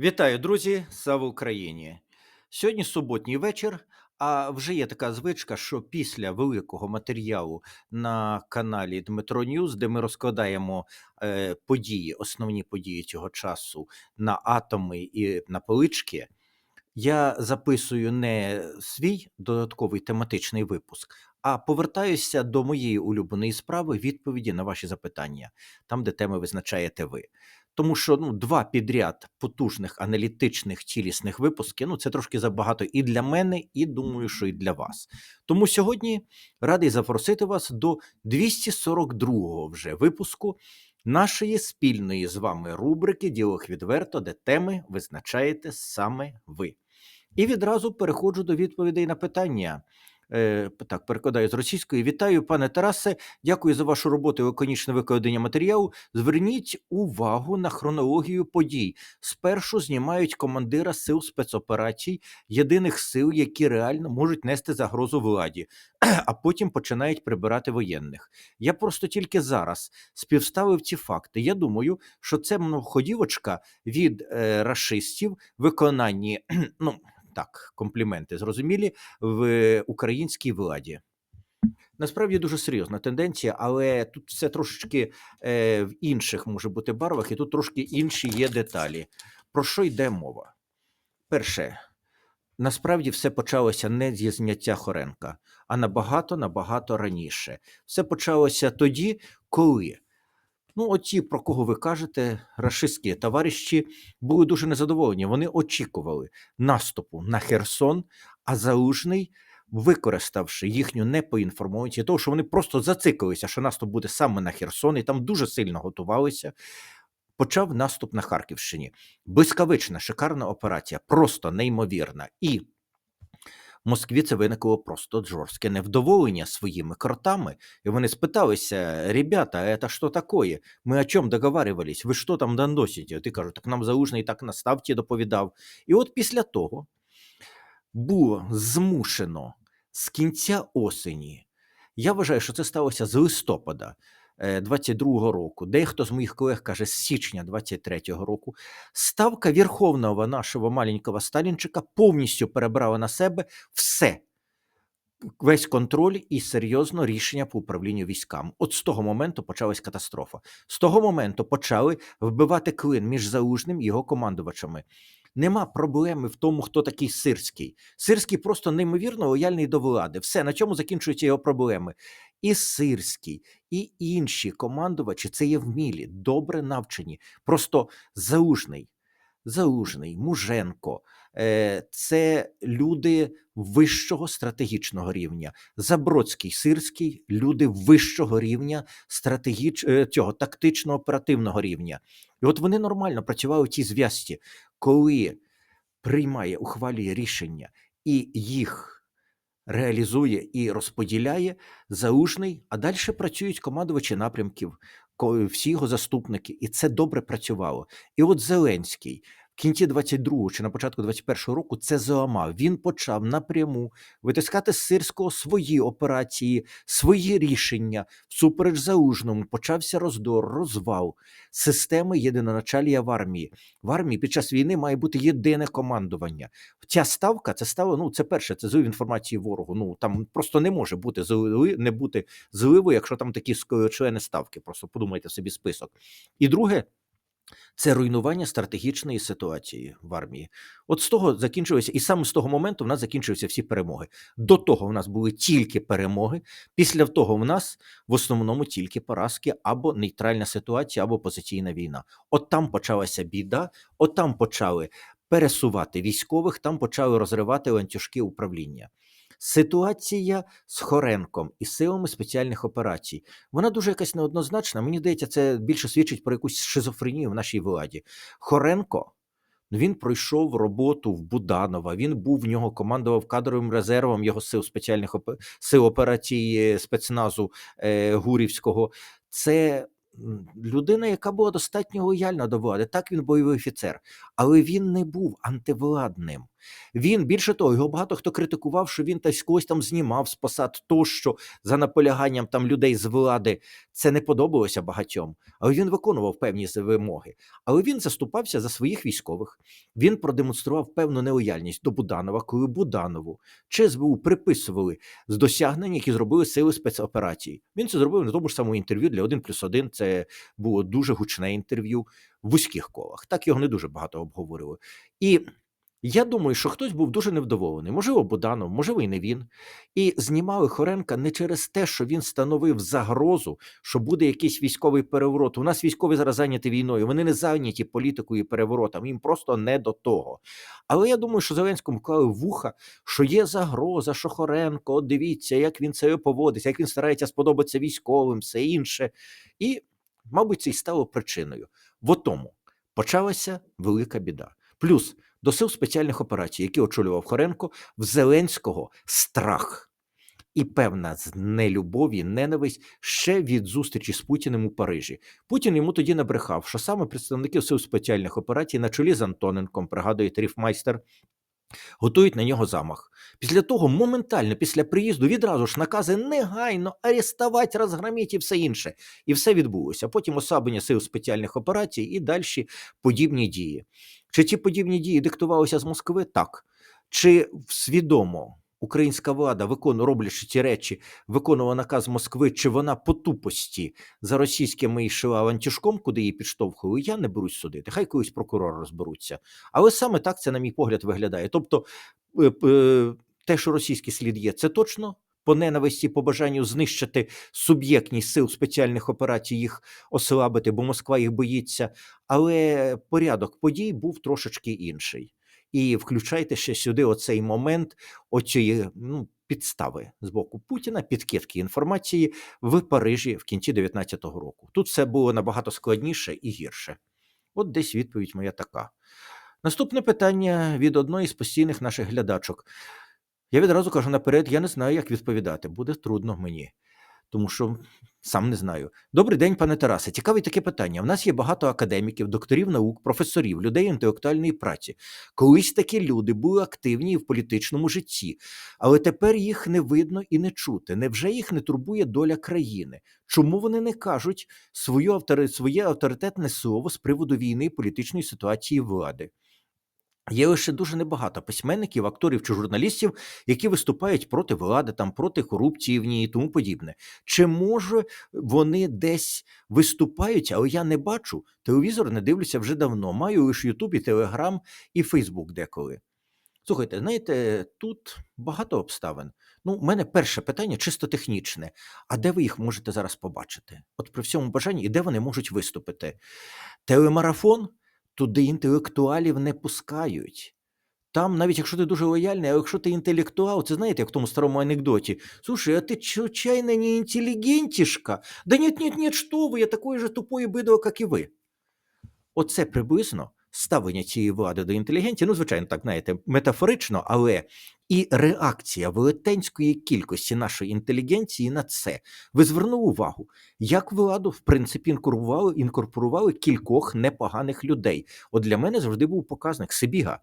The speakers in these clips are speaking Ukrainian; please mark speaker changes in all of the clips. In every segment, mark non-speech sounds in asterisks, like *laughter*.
Speaker 1: Вітаю, друзі! Слава Україні! Сьогодні суботній вечір. А вже є така звичка, що після великого матеріалу на каналі Дмитро Ньюз, де ми розкладаємо е, події, основні події цього часу на атоми і на полички, я записую не свій додатковий тематичний випуск, а повертаюся до моєї улюбленої справи відповіді на ваші запитання, там, де теми визначаєте ви. Тому що ну, два підряд потужних аналітичних цілісних випуски ну це трошки забагато і для мене, і думаю, що і для вас. Тому сьогодні радий запросити вас до 242-го вже випуску нашої спільної з вами рубрики Діалог відверто, де теми визначаєте саме ви. І відразу переходжу до відповідей на питання. Е, так, перекладаю з російської. Вітаю, пане Тарасе. Дякую за вашу роботу і лаконічне викладення матеріалу. Зверніть увагу на хронологію подій. Спершу знімають командира сил спецоперацій, єдиних сил, які реально можуть нести загрозу владі, *clears throat* а потім починають прибирати воєнних. Я просто тільки зараз співставив ці факти. Я думаю, що це многоходівочка від е, рашистів виконанні. *clears throat* ну, так, компліменти зрозумілі в українській владі. Насправді дуже серйозна тенденція, але тут все трошечки е, в інших може бути барвах, і тут трошки інші є деталі. Про що йде мова? Перше, насправді все почалося не зі зняття Хоренка, а набагато набагато раніше. Все почалося тоді, коли Ну, оті, про кого ви кажете, рашистські товариші були дуже незадоволені. Вони очікували наступу на Херсон, а Залужний, використавши їхню непоінформованість, того, що вони просто зациклилися, що наступ буде саме на Херсон, і там дуже сильно готувалися. Почав наступ на Харківщині. Блискавична, шикарна операція, просто неймовірна. І Москві це виникло просто жорстке невдоволення своїми кротами, і вони спиталися: ребята, це що таке? Ми о чому договарювались? Ви що там доносите? Ти кажуть, так нам залужний так на ставці доповідав. І от після того було змушено з кінця осені. Я вважаю, що це сталося з листопада. 22-го року, дехто з моїх колег каже, з січня 23-го року, ставка Верховного нашого маленького Сталінчика повністю перебрала на себе все. Весь контроль і серйозно рішення по управлінню військам. От з того моменту почалась катастрофа. З того моменту почали вбивати клин між залужним і його командувачами. Нема проблеми в тому, хто такий сирський. Сирський просто неймовірно лояльний до влади. Все на чому закінчуються його проблеми. І Сирський, і інші командувачі це є вмілі, добре навчені. Просто залужний, залужний, муженко. Е, це люди вищого стратегічного рівня. Забродський, сирський люди вищого рівня стратегіч... Е, цього тактично оперативного рівня. І от вони нормально працювали в цій зв'язці, коли приймає, ухвалює рішення і їх реалізує і розподіляє заушний, а далі працюють командувачі напрямків, всі його заступники, і це добре працювало. І от Зеленський кінці 22-го чи на початку 21-го року це зламав. Він почав напряму витискати з сирського свої операції, свої рішення всупереч залужному. Почався роздор, розвал системи єдиноначалія в армії. В армії під час війни має бути єдине командування. Ця ставка це стало. Ну це перше, це злив інформації ворогу. Ну там просто не може бути зли, не бути зливу, якщо там такі члени ставки. Просто подумайте собі список. І друге. Це руйнування стратегічної ситуації в армії. От з того закінчилося, і саме з того моменту в нас закінчилися всі перемоги. До того в нас були тільки перемоги. Після того в нас в основному тільки поразки або нейтральна ситуація, або позиційна війна. От там почалася біда, от там почали пересувати військових, там почали розривати ланцюжки управління. Ситуація з Хоренком і силами спеціальних операцій. Вона дуже якась неоднозначна. Мені здається, це більше свідчить про якусь шизофренію в нашій владі. Хоренко. Ну, він пройшов роботу в Буданова. Він був в нього командував кадровим резервом його сил спеціальних сил операції спецназу е, Гурівського. Це людина, яка була достатньо лояльна до влади. Так він бойовий офіцер, але він не був антивладним. Він більше того, його багато хто критикував, що він та когось там знімав з посад тощо за наполяганням там людей з влади. Це не подобалося багатьом, але він виконував певні вимоги. Але він заступався за своїх військових. Він продемонстрував певну нелояльність до Буданова, коли Буданову чи СБУ приписували з досягнень, які зробили сили спецоперацій. Він це зробив на тому ж самому інтерв'ю для 1 плюс 1. Це було дуже гучне інтерв'ю в вузьких колах. Так його не дуже багато обговорювали. І я думаю, що хтось був дуже невдоволений. Можливо, Буданов, можливо, і не він. І знімали Хоренка не через те, що він становив загрозу, що буде якийсь військовий переворот. У нас військові зараз зайняті війною. Вони не зайняті політикою і переворотом. Їм просто не до того. Але я думаю, що Зеленському вклали вуха, що є загроза, що Хоренко, от дивіться, як він це поводиться, як він старається сподобатися військовим, все інше. І, мабуть, це й стало причиною. В тому почалася велика біда. Плюс до сил спеціальних операцій, які очолював Хоренко, в Зеленського страх і певна нелюбов і ненависть ще від зустрічі з Путіним у Парижі. Путін йому тоді набрехав, що саме представники сил спеціальних операцій на чолі з Антоненком, пригадує Тріфмайстер, готують на нього замах. Після того, моментально, після приїзду, відразу ж накази негайно арестувати, розгромити і все інше. І все відбулося. Потім ослаблення сил спеціальних операцій і далі подібні дії. Чи ці подібні дії диктувалися з Москви? Так. Чи свідомо українська влада, виконує, роблячи ці речі, виконувала наказ Москви, чи вона по тупості за російськими йшла лантішком, куди її підштовхували, я не берусь судити. Хай колись прокурори розберуться. Але саме так це, на мій погляд, виглядає. Тобто, е, е, те, що російський слід є, це точно. По ненависті, по бажанню знищити суб'єктність сил спеціальних операцій, їх ослабити, бо Москва їх боїться. Але порядок подій був трошечки інший. І включайте ще сюди оцей момент оцієї ну, підстави з боку Путіна, підкидки інформації в Парижі в кінці 19-го року. Тут все було набагато складніше і гірше. От десь відповідь моя така. Наступне питання від одної з постійних наших глядачок. Я відразу кажу наперед, я не знаю, як відповідати. Буде трудно мені, тому що сам не знаю. Добрий день, пане Тарасе. Цікаве таке питання. У нас є багато академіків, докторів наук, професорів, людей інтелектуальної праці. Колись такі люди були активні в політичному житті, але тепер їх не видно і не чути. Невже їх не турбує доля країни? Чому вони не кажуть свою автори... авторитетне слово з приводу війни і політичної ситуації влади? Є лише дуже небагато письменників, акторів чи журналістів, які виступають проти влади, там проти корупції в ній і тому подібне. Чи може вони десь виступають, але я не бачу. Телевізор не дивлюся вже давно. Маю лише Ютуб і Телеграм і Фейсбук деколи. Слухайте, знаєте, тут багато обставин. Ну, у мене перше питання чисто технічне. А де ви їх можете зараз побачити? От при всьому бажанні, і де вони можуть виступити? Телемарафон туди інтелектуалів не пускають. Там, навіть якщо ти дуже лояльний, а якщо ти інтелектуал, це знаєте, як в тому старому анекдоті. Слушай, а ти случайно не інтелігентішка? Да ні, ні, ні, що ви, я такої же тупої бидло, як і ви. Оце приблизно ставлення цієї влади до інтелігенції, ну, звичайно, так, знаєте, метафорично, але і реакція велетенської кількості нашої інтелігенції на це. Ви звернули увагу, як владу, в принципі, інкорпорували, інкорпорували кількох непоганих людей. От для мене завжди був показник Сибіга.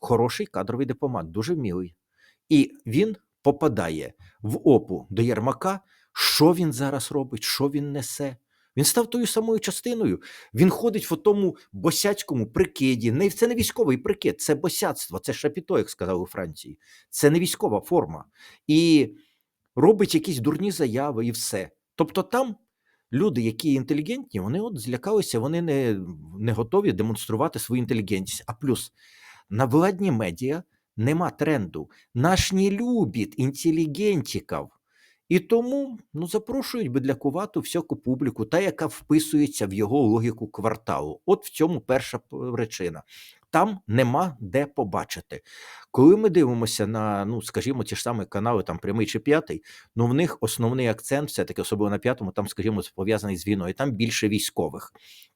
Speaker 1: Хороший кадровий дипломат, дуже вмілий. І він попадає в опу до Єрмака. Що він зараз робить, що він несе? Він став тою самою частиною. Він ходить в тому босяцькому прикиді. Не, це не військовий прикид, це босяцтво, це шапіто, як сказали у Франції. Це не військова форма. І робить якісь дурні заяви і все. Тобто там люди, які інтелігентні, вони от злякалися, вони не, не готові демонструвати свою інтелігентність. А плюс на владні медіа нема тренду. Наш не любить інтелігентиків. І тому ну, запрошують бедлякувату всяку публіку, та, яка вписується в його логіку кварталу. От в цьому перша причина. Там нема де побачити. Коли ми дивимося на, ну скажімо, ті ж самі канали, там прямий чи п'ятий, ну в них основний акцент, все-таки особливо на п'ятому, там, скажімо, пов'язаний з війною, там більше військових.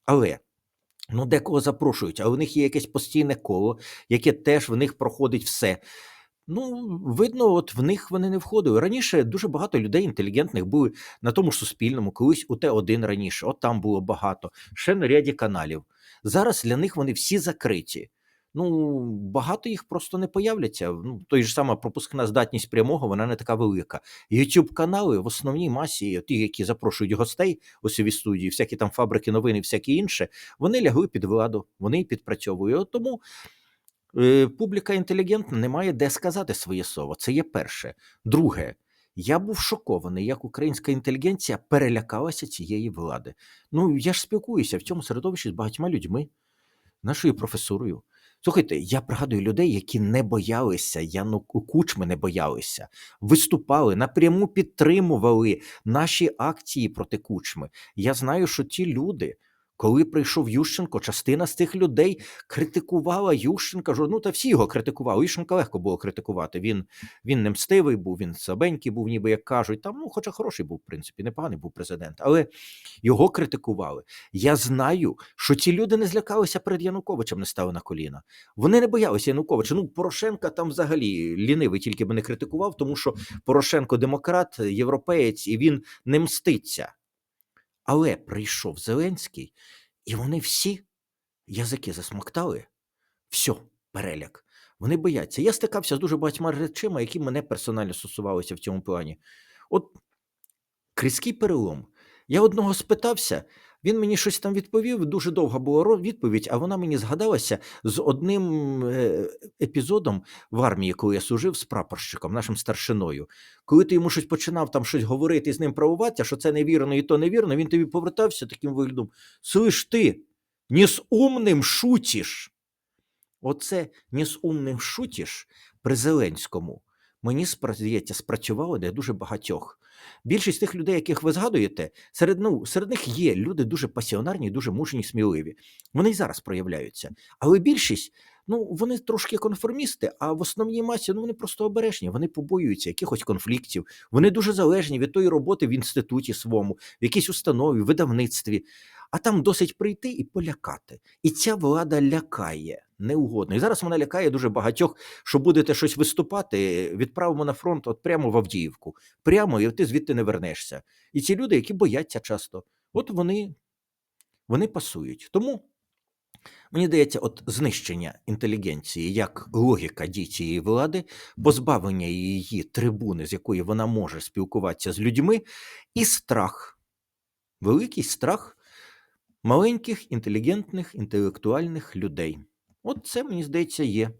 Speaker 1: Але ну декого запрошують, а у них є якесь постійне коло, яке теж в них проходить все. Ну, видно, от в них вони не входили. Раніше дуже багато людей інтелігентних були на тому ж суспільному, колись у Т1 раніше, от там було багато, ще на ряді каналів. Зараз для них вони всі закриті. Ну, багато їх просто не появляться. Ну, той ж сама пропускна здатність прямого, вона не така велика. youtube канали в основній масі, ті, які запрошують гостей у собі студії, всякі там фабрики новини, всякі інше, вони лягли під владу, вони підпрацьовують. От Тому публіка інтелігентна не має де сказати своє слово. Це є перше. Друге, я був шокований, як українська інтелігенція перелякалася цієї влади. Ну, я ж спілкуюся в цьому середовищі з багатьма людьми, нашою професурою. Слухайте, я пригадую людей, які не боялися Яну Кучми не боялися, виступали, напряму підтримували наші акції проти Кучми. Я знаю, що ті люди, коли прийшов Ющенко, частина з цих людей критикувала Ющенка. Ну та всі його критикували. Ющенка легко було критикувати. Він він не мстивий був, він слабенький був, ніби як кажуть. Там, ну, хоча хороший був, в принципі, непоганий був президент, але його критикували. Я знаю, що ці люди не злякалися перед Януковичем, не стали на коліна. Вони не боялися Януковича. Ну, Порошенка там взагалі лінивий, тільки би не критикував, тому що Порошенко демократ, європеєць, і він не мститься. Але прийшов Зеленський, і вони всі язики засмоктали. Все, переляк. Вони бояться. Я стикався з дуже багатьма речима, які мене персонально стосувалися в цьому плані. От крізький перелом. Я одного спитався, він мені щось там відповів. Дуже довга була відповідь, а вона мені згадалася з одним е, епізодом в армії, коли я служив з прапорщиком, нашим старшиною. Коли ти йому щось починав там щось говорити з ним правувати, що це невірно і то невірно, він тобі повертався таким виглядом: Слиш ти, не з умним шутиш. Оце не з умним шутиш при Зеленському. Мені здається, спрацювало для дуже багатьох. Більшість тих людей, яких ви згадуєте, серед ну, серед них є люди дуже пасіонарні, дуже мужні, сміливі. Вони й зараз проявляються. Але більшість, ну вони трошки конформісти, а в основній масі ну вони просто обережні, вони побоюються якихось конфліктів. Вони дуже залежні від тої роботи в інституті своєму, в якійсь установі, видавництві. А там досить прийти і полякати. І ця влада лякає неугодно. І зараз вона лякає дуже багатьох, що будете щось виступати, відправимо на фронт от прямо в Авдіївку. Прямо, і ти звідти не вернешся. І ці люди, які бояться часто, от вони, вони пасують. Тому. Мені здається, от знищення інтелігенції як логіка дій цієї влади, позбавлення її трибуни, з якої вона може спілкуватися з людьми, і страх, великий страх маленьких, інтелігентних, інтелектуальних людей. От це, мені здається, є.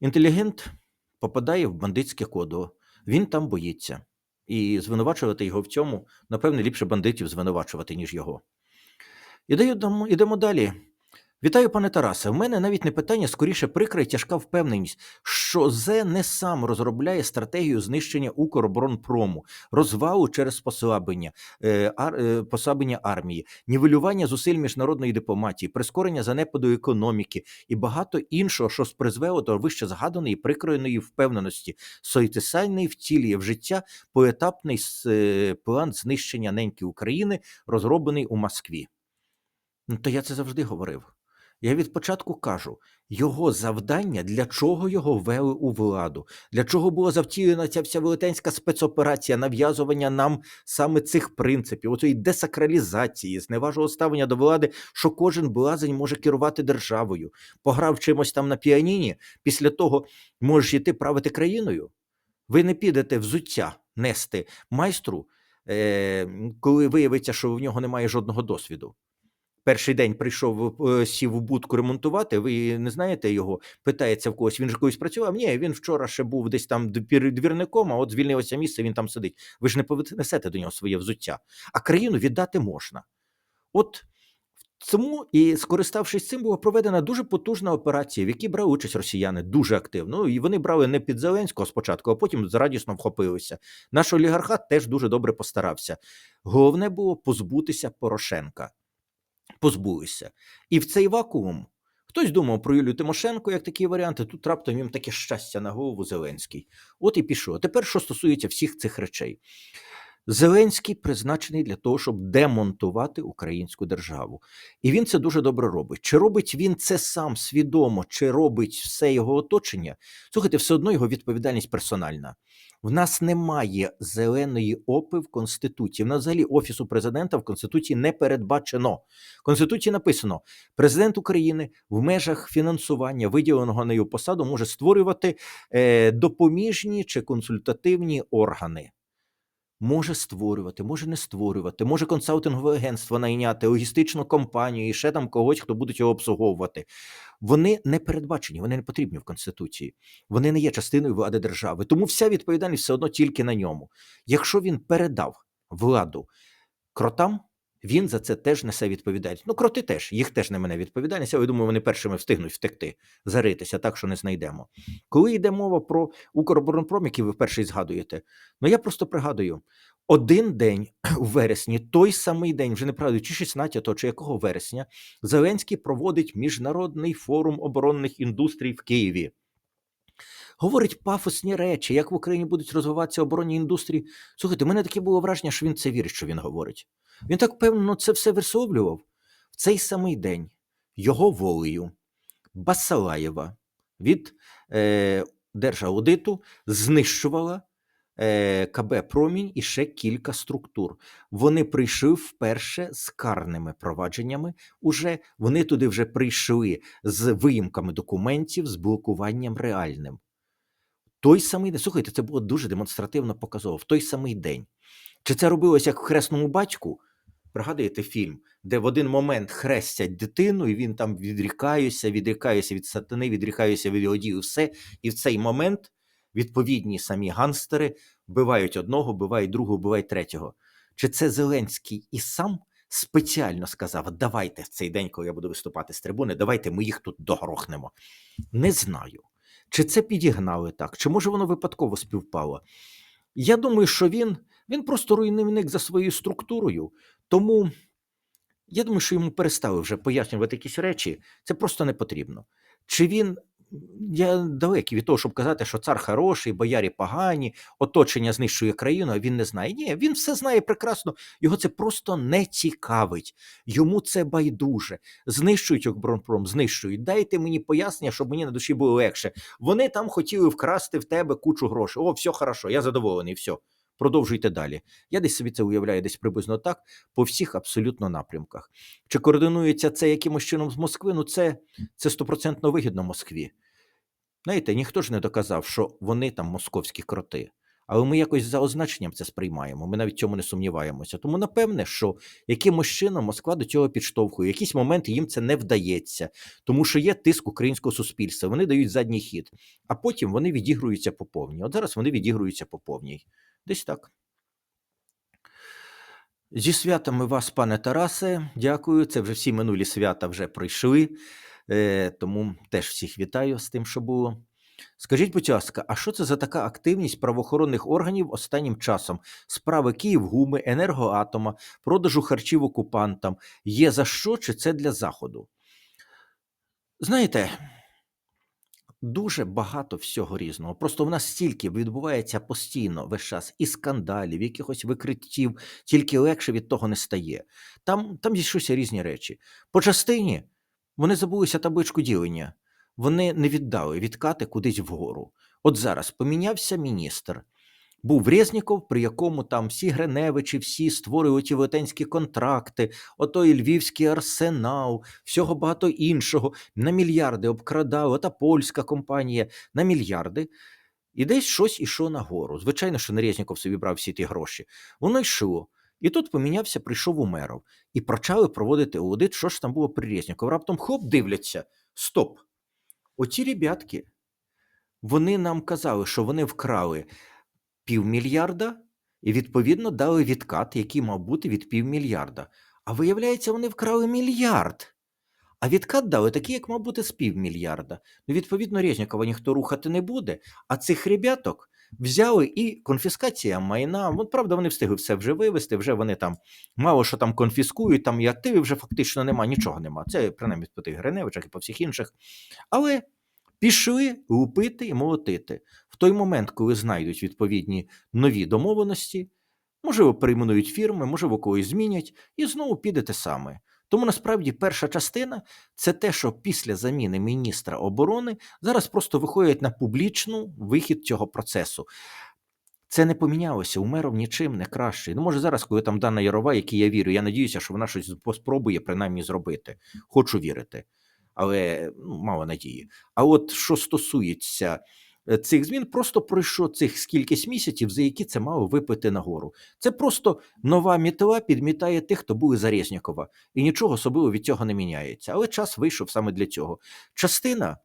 Speaker 1: Інтелігент попадає в бандитське кодо, він там боїться. І звинувачувати його в цьому, напевне, ліпше бандитів звинувачувати, ніж його. Ідемо, далі. Вітаю, пане Тарасе. У мене навіть не питання, скоріше прикра і тяжка впевненість, що ЗЕ не сам розробляє стратегію знищення Укроборонпрому, розвалу через послаблення е, е, послаблення армії, нівелювання зусиль міжнародної дипломатії, прискорення занепаду економіки і багато іншого, що призвело до вище згаданої прикроєної впевненості, сойтисальний втілює в життя поетапний е, план знищення неньки України, розроблений у Москві. Ну, то я це завжди говорив. Я від початку кажу, його завдання, для чого його ввели у владу, для чого була завтілена ця вся велетенська спецоперація, нав'язування нам саме цих принципів, оцієї десакралізації, зневажого ставлення до влади, що кожен блазень може керувати державою. Пограв чимось там на піаніні, після того можеш йти правити країною. Ви не підете взуття нести майстру, е- коли виявиться, що в нього немає жодного досвіду перший день прийшов, е, сів у будку ремонтувати. Ви не знаєте його? Питається в когось. Він ж колись працював. Ні, він вчора ще був десь там двірником, а от звільнилося місце. Він там сидить. Ви ж не повнесете до нього своє взуття, а країну віддати можна. От. Тому і скориставшись цим, була проведена дуже потужна операція, в якій брали участь росіяни дуже активно. Ну, і вони брали не під Зеленського спочатку, а потім радісно вхопилися. Наш олігархат теж дуже добре постарався. Головне було позбутися Порошенка позбулися. І в цей вакуум хтось думав про Юлію Тимошенко як такі варіанти. Тут раптом їм таке щастя на голову Зеленський. От і пішов. Тепер, що стосується всіх цих речей. Зеленський призначений для того, щоб демонтувати українську державу. І він це дуже добре робить. Чи робить він це сам свідомо, чи робить все його оточення? Слухайте, все одно його відповідальність персональна. В нас немає зеленої опи в Конституції. В нас взагалі Офісу президента в Конституції не передбачено. В Конституції написано: президент України в межах фінансування виділеного на його посаду може створювати е, допоміжні чи консультативні органи. Може створювати, може не створювати, може консалтингове агентство найняти, логістичну компанію і ще там когось, хто буде його обслуговувати. Вони не передбачені, вони не потрібні в Конституції. Вони не є частиною влади держави. Тому вся відповідальність все одно тільки на ньому. Якщо він передав владу кротам, він за це теж несе відповідальність. Ну, кроти теж, їх теж не мене відповідальність, я думаю, вони першими встигнуть втекти, заритися, так що не знайдемо. Коли йде мова про Укроборонпром, який ви вперше згадуєте, ну я просто пригадую, один день у вересні, той самий день, вже не пригадую, чи 16 чи якого вересня, Зеленський проводить міжнародний форум оборонних індустрій в Києві. Говорить пафосні речі, як в Україні будуть розвиватися оборонні індустрії. Слухайте, у мене таке було враження, що він це вірить, що він говорить. Він так певно це все висловлював в цей самий день його волею Басалаєва від е, Держаудиту знищувала КБ Промінь і ще кілька структур. Вони прийшли вперше з карними провадженнями. Уже вони туди вже прийшли з виїмками документів, з блокуванням реальним. Той самий день, слухайте, це було дуже демонстративно показово. В той самий день. Чи це робилося як в хресному батьку? Пригадуєте фільм, де в один момент хрестять дитину, і він там відрікаюся, відрікаюся від сатани, відрікаюся від одію, все. І в цей момент відповідні самі ганстери вбивають одного, вбивають другого, вбивають третього. Чи це Зеленський і сам спеціально сказав: давайте в цей день, коли я буду виступати з трибуни, давайте ми їх тут догрохнемо? Не знаю. Чи це підігнали так, чи може воно випадково співпало? Я думаю, що він, він просто руйнівник за своєю структурою. Тому я думаю, що йому перестали вже пояснювати якісь речі. Це просто не потрібно. Чи він. Я далекий від того, щоб казати, що цар хороший, боярі погані, оточення знищує країну, а він не знає. Ні, він все знає прекрасно, його це просто не цікавить. Йому це байдуже. Знищують оборонпром, знищують. Дайте мені пояснення, щоб мені на душі було легше. Вони там хотіли вкрасти в тебе кучу грошей. О, все хорошо, я задоволений, все. Продовжуйте далі. Я десь собі це уявляю десь приблизно так, по всіх абсолютно напрямках. Чи координується це якимось чином з Москви? Ну, це це стопроцентно вигідно Москві. Знаєте, ніхто ж не доказав, що вони там московські кроти. Але ми якось за означенням це сприймаємо. Ми навіть цьому не сумніваємося. Тому напевне, що якимось чином Москва до цього підштовхує. В якісь моменти їм це не вдається, тому що є тиск українського суспільства. Вони дають задній хід, а потім вони відігруються по повній. От зараз вони відігруються по повній. Десь так. Зі святами вас, пане Тарасе, дякую. Це вже всі минулі свята вже пройшли, е, тому теж всіх вітаю з тим, що було. Скажіть, будь ласка, а що це за така активність правоохоронних органів останнім часом? Справи Київгуми, енергоатома, продажу харчів окупантам. Є за що чи це для Заходу? Знаєте, дуже багато всього різного. Просто в нас стільки відбувається постійно весь час і скандалів, якихось викриттів, тільки легше від того не стає. Там, там зійшлися різні речі. По частині вони забулися табличку ділення вони не віддали відкати кудись вгору. От зараз помінявся міністр. Був Резніков, при якому там всі Гриневичі, всі створювали ті велетенські контракти, отой львівський арсенал, всього багато іншого, на мільярди обкрадали, ота польська компанія на мільярди. І десь щось ішло нагору. Звичайно, що не Резніков собі брав всі ті гроші. Воно йшло. І тут помінявся, прийшов Умеров. І почали проводити аудит, що ж там було при Резнікові. Раптом хоп, дивляться. Стоп! Оці ребятки, вони нам казали, що вони вкрали півмільярда і, відповідно, дали відкат, який мав бути від півмільярда. А виявляється, вони вкрали мільярд. А відкат дали такий, як мав бути з півмільярда. Ну, відповідно, Резнікова ніхто рухати не буде. А цих ребяток взяли і конфіскація майна. От, правда, вони встигли все вже вивезти, вже вони там мало що там конфіскують, там і активів вже фактично нема, нічого нема. Це принаймні по тих Гриневичах і по всіх інших. Але пішли лупити і молотити. Той момент, коли знайдуть відповідні нові домовленості, Можливо, перейменують фірми, можливо, когось змінять, і знову піде те саме. Тому насправді перша частина це те, що після заміни міністра оборони зараз просто виходять на публічну вихід цього процесу. Це не помінялося, умеров нічим не краще. Ну, може, зараз, коли там Дана Ярова, якій я вірю, я надіюся, що вона щось спробує принаймні зробити. Хочу вірити, але ну, мало надії. А от що стосується цих змін, просто пройшло цих скількись місяців, за які це мало випити нагору. Це просто нова мітла підмітає тих, хто були за Резнікова. І нічого особливо від цього не міняється. Але час вийшов саме для цього. Частина.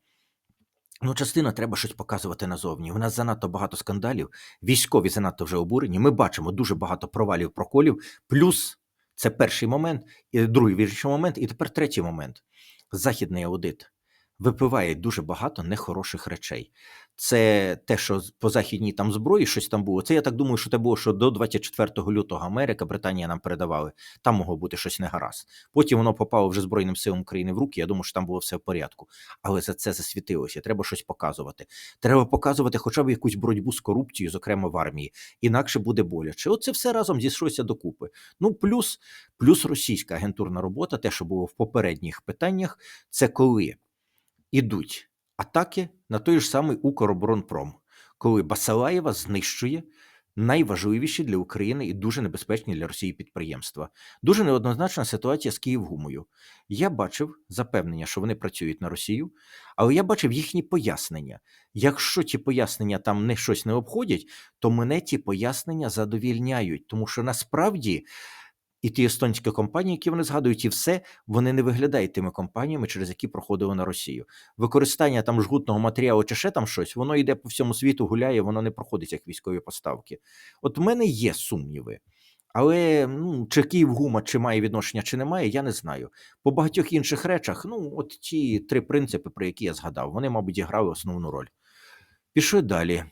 Speaker 1: Ну, частина треба щось показувати назовні. У нас занадто багато скандалів, військові занадто вже обурені. Ми бачимо дуже багато провалів, проколів. Плюс це перший момент, і другий вірший момент, і тепер третій момент. Західний аудит випиває дуже багато нехороших речей. Це те, що по західній там зброї щось там було. Це я так думаю, що це було, що до 24 лютого Америка, Британія нам передавали. Там могло бути щось негаразд. Потім воно попало вже Збройним силам України в руки. Я думаю, що там було все в порядку. Але за це засвітилося. Треба щось показувати. Треба показувати хоча б якусь боротьбу з корупцією, зокрема в армії. Інакше буде боляче. Оце все разом зійшлося докупи. Ну, плюс, плюс російська агентурна робота, те, що було в попередніх питаннях, це коли ідуть атаки на той ж самий Укроборонпром, коли Басалаєва знищує найважливіші для України і дуже небезпечні для Росії підприємства. Дуже неоднозначна ситуація з Київгумою. Я бачив запевнення, що вони працюють на Росію, але я бачив їхні пояснення. Якщо ті пояснення там не щось не обходять, то мене ті пояснення задовільняють, тому що насправді. І ті естонські компанії, які вони згадують, і все вони не виглядають тими компаніями, через які проходили на Росію. Використання там жгутного матеріалу чи ще там щось, воно йде по всьому світу, гуляє, воно не проходить як військові поставки. От в мене є сумніви. Але ну, чи Київгума чи має відношення, чи не має, я не знаю. По багатьох інших речах, ну, от ті три принципи, про які я згадав, вони, мабуть, грали основну роль. Пішли далі.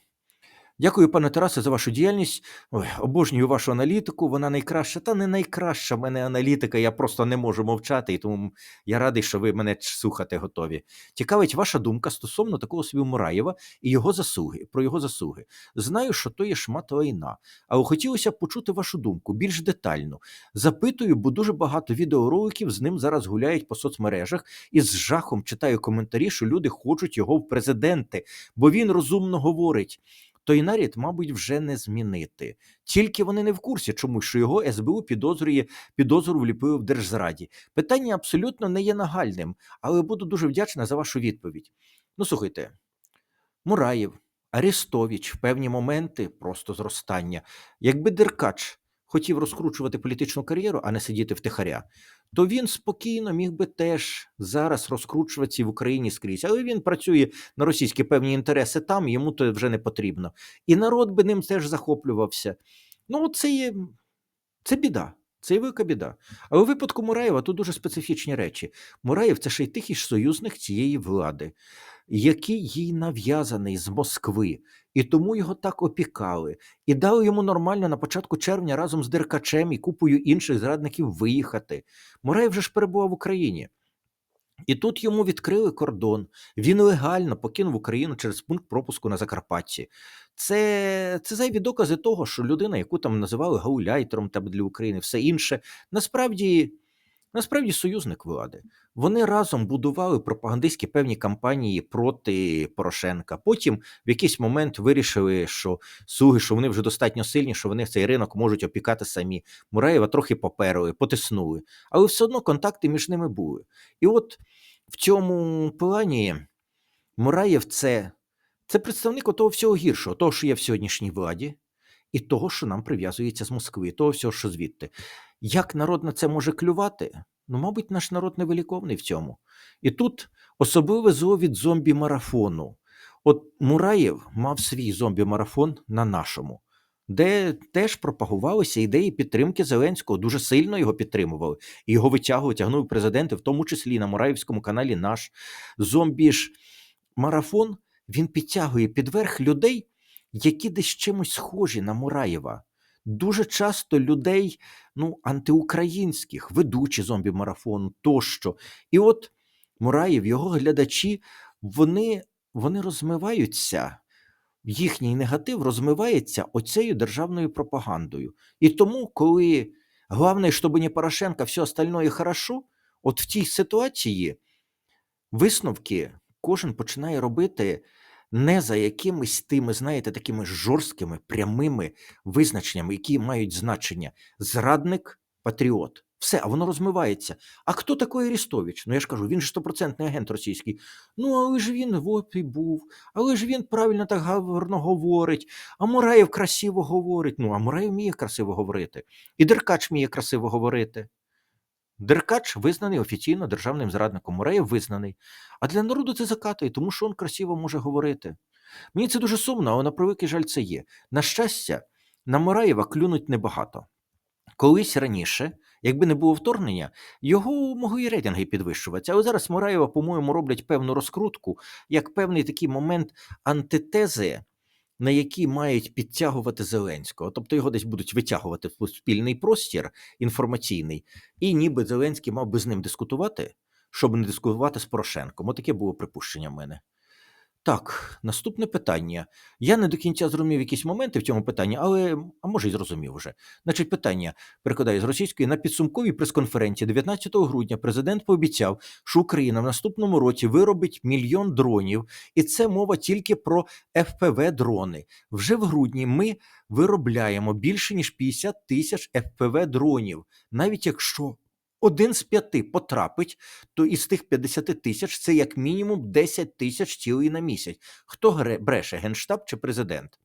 Speaker 1: Дякую, пане Тарасе, за вашу діяльність. Ой, обожнюю вашу аналітику. Вона найкраща, та не найкраща в мене аналітика. Я просто не можу мовчати, і тому я радий, що ви мене слухати готові. Цікавить ваша думка стосовно такого собі Мураєва і його заслуги. Про його заслуги. Знаю, що то є шмат лайна, але хотілося б почути вашу думку більш детально. Запитую, бо дуже багато відеороликів з ним зараз гуляють по соцмережах і з жахом читаю коментарі, що люди хочуть його в президенти, бо він розумно говорить той наряд, мабуть, вже не змінити. Тільки вони не в курсі, чому що його СБУ підозрює підозру вліпив в Держзраді. Питання абсолютно не є нагальним, але буду дуже вдячна за вашу відповідь. Ну, слухайте, Мураєв, Арестович в певні моменти просто зростання. Якби Деркач хотів розкручувати політичну кар'єру, а не сидіти втихаря, то він спокійно міг би теж зараз розкручуватися в Україні скрізь. Але він працює на російські певні інтереси там, йому то вже не потрібно. І народ би ним теж захоплювався. Ну, це є це біда. Це і велика біда. А у випадку Мураєва тут дуже специфічні речі. Мураєв це ще й тихий союзник цієї влади, який їй нав'язаний з Москви, і тому його так опікали, і дали йому нормально на початку червня разом з Деркачем і купою інших зрадників виїхати. Мураєв вже ж перебував в Україні. І тут йому відкрили кордон. Він легально покинув Україну через пункт пропуску на Закарпатті. Це це зайві докази того, що людина, яку там називали гауляйтером та для України, все інше, насправді насправді союзник влади. Вони разом будували пропагандистські певні кампанії проти Порошенка. Потім в якийсь момент вирішили, що слуги, що вони вже достатньо сильні, що вони цей ринок можуть опікати самі. Мураєва трохи поперли, потиснули, але все одно контакти між ними були. І от в цьому плані Мураєв це, це представник того всього гіршого, того, що є в сьогоднішній владі. І того, що нам прив'язується з Москви, того всього, що звідти. Як народ на це може клювати? Ну, мабуть, наш народ невиліковний в цьому. І тут особливе зло від зомбі-марафону. От Мураєв мав свій зомбі-марафон на нашому, де теж пропагувалися ідеї підтримки Зеленського, дуже сильно його підтримували. І його витягували, тягнули президенти, в тому числі на Мураївському каналі наш зомбі ж марафон він підтягує підверх людей, які десь чимось схожі на Мураєва дуже часто людей ну, антиукраїнських, ведучі зомбі-марафону тощо. І от Мураєв, його глядачі, вони, вони розмиваються. їхній негатив розмивається оцею державною пропагандою. І тому, коли головне, щоб не Порошенко, все остальное хорошо, от в тій ситуації висновки кожен починає робити не за якимись тими, знаєте, такими жорсткими, прямими визначеннями, які мають значення зрадник, патріот. Все, а воно розмивається. А хто такий Арістович? Ну я ж кажу, він же стопроцентний агент російський. Ну, але ж він в ОПІ був, але ж він правильно так гарно говорить. А Мураєв красиво говорить. Ну, а Мураєв вміє красиво говорити. І Деркач вміє красиво говорити. Деркач визнаний офіційно державним зрадником. Мураєв визнаний. А для народу це закатує, тому що він красиво може говорити. Мені це дуже сумно, але на превеликий жаль це є. На щастя, на Мураєва клюнуть небагато. Колись раніше, якби не було вторгнення, його могли і рейтинги підвищуватися. Але зараз Мураєва, по-моєму, роблять певну розкрутку, як певний такий момент антитези, на які мають підтягувати Зеленського. Тобто його десь будуть витягувати в спільний простір інформаційний, і ніби Зеленський мав би з ним дискутувати, щоб не дискутувати з Порошенком. Отаке було припущення в мене. Так, наступне питання. Я не до кінця зрозумів якісь моменти в цьому питанні, але а може й зрозумів вже. Значить, питання перекладаю з російської на підсумковій прес-конференції 19 грудня. Президент пообіцяв, що Україна в наступному році виробить мільйон дронів, і це мова тільки про fpv дрони. Вже в грудні ми виробляємо більше ніж 50 тисяч fpv дронів, навіть якщо. Один з п'яти потрапить, то із тих 50 тисяч це як мінімум 10 тисяч цілий на місяць. Хто бреше, генштаб чи президент?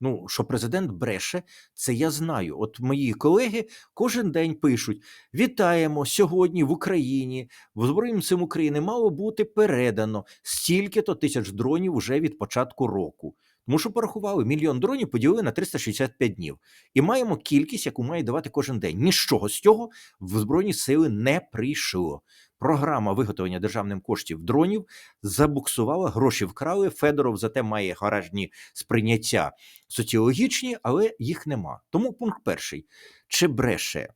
Speaker 1: Ну, що президент бреше, це я знаю. От мої колеги кожен день пишуть: вітаємо сьогодні в Україні, в Збройним силам України мало бути передано стільки-то тисяч дронів уже від початку року. Тому що порахували мільйон дронів поділили на 365 днів. І маємо кількість, яку має давати кожен день. Нічого з цього в Збройні сили не прийшло. Програма виготовлення державним коштів дронів забуксувала, гроші вкрали. Федоров зате має гаражні сприйняття соціологічні, але їх нема. Тому пункт перший: чи бреше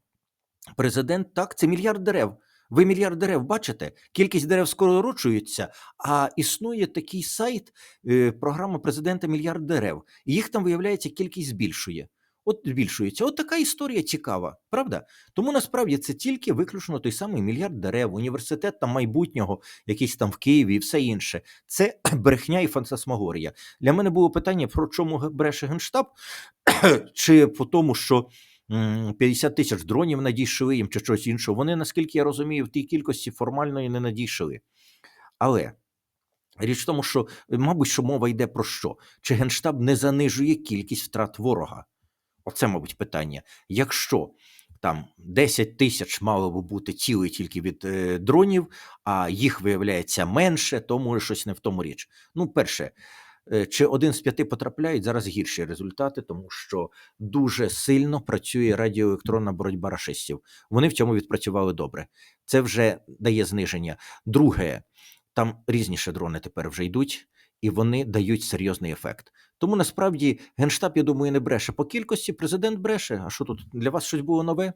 Speaker 1: президент? Так, це мільярд дерев. Ви мільярд дерев бачите? Кількість дерев скорочується, а існує такий сайт, е, програма президента мільярд дерев. І їх там виявляється, кількість збільшує. От збільшується. От така історія цікава, правда? Тому насправді це тільки виключно той самий мільярд дерев, університет там майбутнього, якийсь там в Києві і все інше. Це *clears throat* брехня і фантасмагорія. Для мене було питання, про чому бреше генштаб, *clears throat* чи по тому, що 50 тисяч дронів надійшли їм, чи щось іншого. Вони, наскільки я розумію, в тій кількості формальної не надійшли. Але річ в тому, що, мабуть, що мова йде про що? Чи генштаб не занижує кількість втрат ворога? Оце, мабуть, питання. Якщо там 10 тисяч мало би бути цілий тільки від е, дронів, а їх виявляється менше, то може щось не в тому річ. Ну, перше, чи один з п'яти потрапляють зараз гірші результати, тому що дуже сильно працює радіоелектронна боротьба рашистів. Вони в цьому відпрацювали добре. Це вже дає зниження. Друге, там різніше дрони тепер вже йдуть, і вони дають серйозний ефект. Тому насправді генштаб, я думаю, не бреше. По кількості президент бреше. А що тут для вас щось було нове?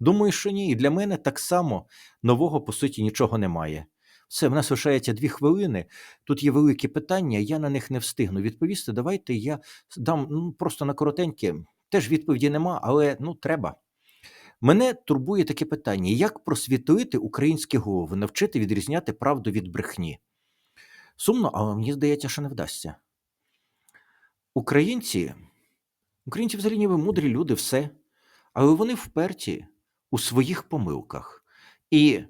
Speaker 1: Думаю, що ні. І для мене так само нового по суті нічого немає. Все, в нас лишається дві хвилини. Тут є великі питання, я на них не встигну відповісти. Давайте я дам ну, просто на коротеньке. Теж відповіді нема, але ну треба. Мене турбує таке питання: як просвітлити українські голови, навчити відрізняти правду від брехні? Сумно, але мені здається, що не вдасться. Українці, українці взагалі ніби мудрі люди, все, але вони вперті у своїх помилках. І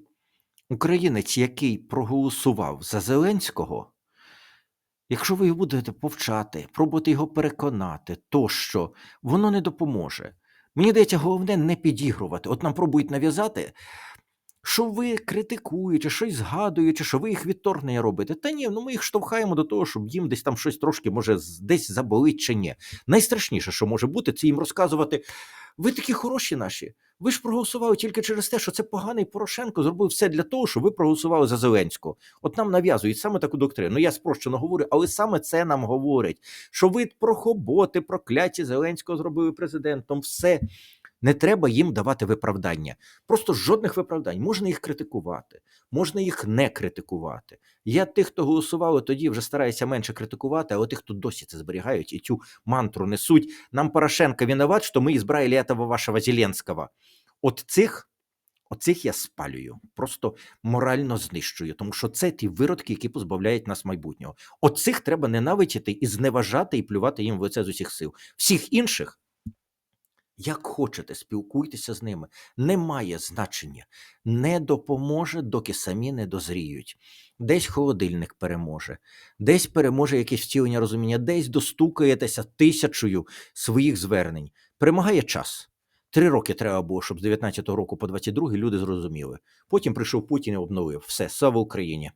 Speaker 1: українець, який проголосував за Зеленського, якщо ви його будете повчати, пробувати його переконати, тощо, воно не допоможе. Мені здається, головне не підігрувати. От нам пробують нав'язати, що ви критикуєте, щось згадуєте, що ви їх відторгнення робите. Та ні, ну ми їх штовхаємо до того, щоб їм десь там щось трошки може десь заболить чи ні. Найстрашніше, що може бути, це їм розказувати. Ви такі хороші наші. Ви ж проголосували тільки через те, що це поганий Порошенко зробив все для того, щоб ви проголосували за Зеленського. От нам нав'язують саме таку доктрину. Ну я спрощено говорю, але саме це нам говорять, що ви про хоботи, прокляті Зеленського зробили президентом. Все Не треба їм давати виправдання. Просто жодних виправдань. Можна їх критикувати, можна їх не критикувати. Я тих, хто голосував тоді, вже стараюся менше критикувати, а от тих, хто досі це зберігають і цю мантру несуть. Нам Порошенко виноват, що ми ізбрали этого вашого Зеленського. От цих. Оцих я спалюю, просто морально знищую, тому що це ті виродки, які позбавляють нас майбутнього. Оцих треба ненавидіти і зневажати, і плювати їм в лице з усіх сил. Всіх інших, як хочете, спілкуйтеся з ними. Немає значення. Не допоможе, доки самі не дозріють. Десь холодильник переможе, десь переможе якесь втілення розуміння, десь достукаєтеся тисячою своїх звернень. Перемагає час. Три роки треба було, щоб з 19-го року по 22 люди зрозуміли. Потім прийшов Путін і обновив. Все, слава Україні!